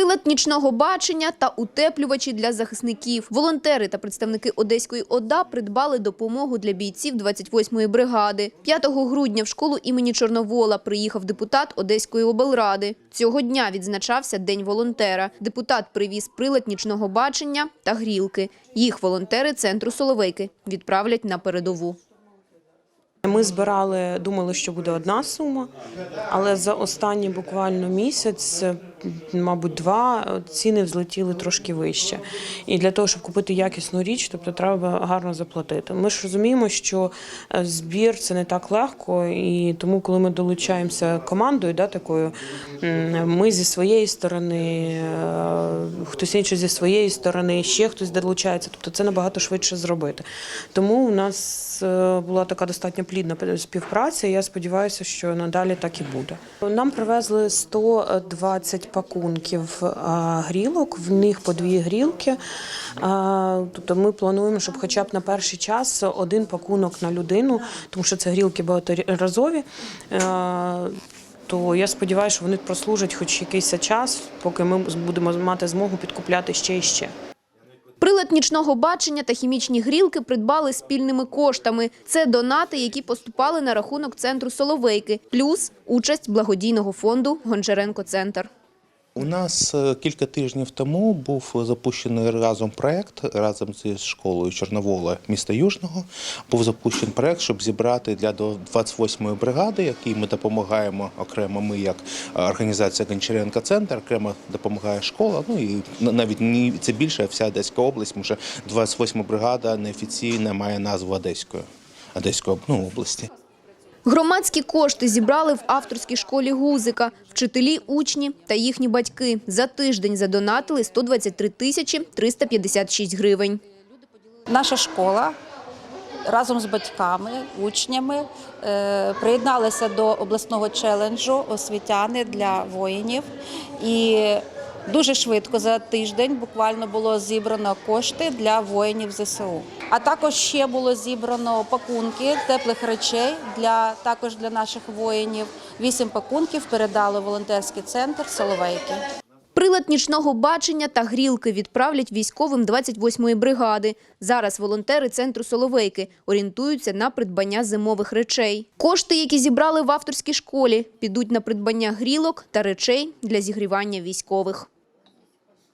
Прилад нічного бачення та утеплювачі для захисників. Волонтери та представники Одеської ОДА придбали допомогу для бійців 28-ї бригади. 5 грудня в школу імені Чорновола приїхав депутат Одеської облради. Цього дня відзначався День волонтера. Депутат привіз прилад нічного бачення та грілки. Їх волонтери центру Соловейки відправлять на передову. Ми збирали, думали, що буде одна сума, але за останній буквально місяць, мабуть, два ціни взлетіли трошки вище. І для того, щоб купити якісну річ, тобто треба гарно заплатити. Ми ж розуміємо, що е, збір це не так легко, і тому, коли ми долучаємося командою, да, такою, ми зі своєї сторони, е, хтось інший зі своєї сторони, ще хтось долучається. Тобто це набагато швидше зробити. Тому у нас е, була така достатньо плідна співпраця. і Я сподіваюся, що надалі так і буде. Нам привезли 120 пакунків грілок, в них по дві грілки. Тобто ми плануємо, щоб хоча б на перший час один пакунок на людину, тому що це грілки багаторазові. То я сподіваюся, що вони прослужать хоч якийсь час, поки ми будемо мати змогу підкупляти ще і ще. Прилад нічного бачення та хімічні грілки придбали спільними коштами. Це донати, які поступали на рахунок центру Соловейки, плюс участь благодійного фонду Гончаренко Центр. У нас е, кілька тижнів тому був запущений разом проект разом зі школою Чорновола міста Южного. Був запущений проект, щоб зібрати для до 28-ї бригади, якій ми допомагаємо окремо. Ми як е, організація Гончаренко Центр, окремо допомагає школа. Ну і на- навіть не це більше, вся Одеська область, що 28-ма бригада неофіційно має назву Одеської Одеської ну, області. Громадські кошти зібрали в авторській школі Гузика. Вчителі, учні та їхні батьки за тиждень задонатили 123 тисячі 356 гривень. Наша школа разом з батьками, учнями е, приєдналася до обласного челенджу освітяни для воїнів. І дуже швидко за тиждень буквально було зібрано кошти для воїнів ЗСУ. А також ще було зібрано пакунки теплих речей для також для наших воїнів. Вісім пакунків передали волонтерський центр Соловейки. Прилад нічного бачення та грілки відправлять військовим 28-ї бригади. Зараз волонтери центру Соловейки орієнтуються на придбання зимових речей. Кошти, які зібрали в авторській школі, підуть на придбання грілок та речей для зігрівання військових.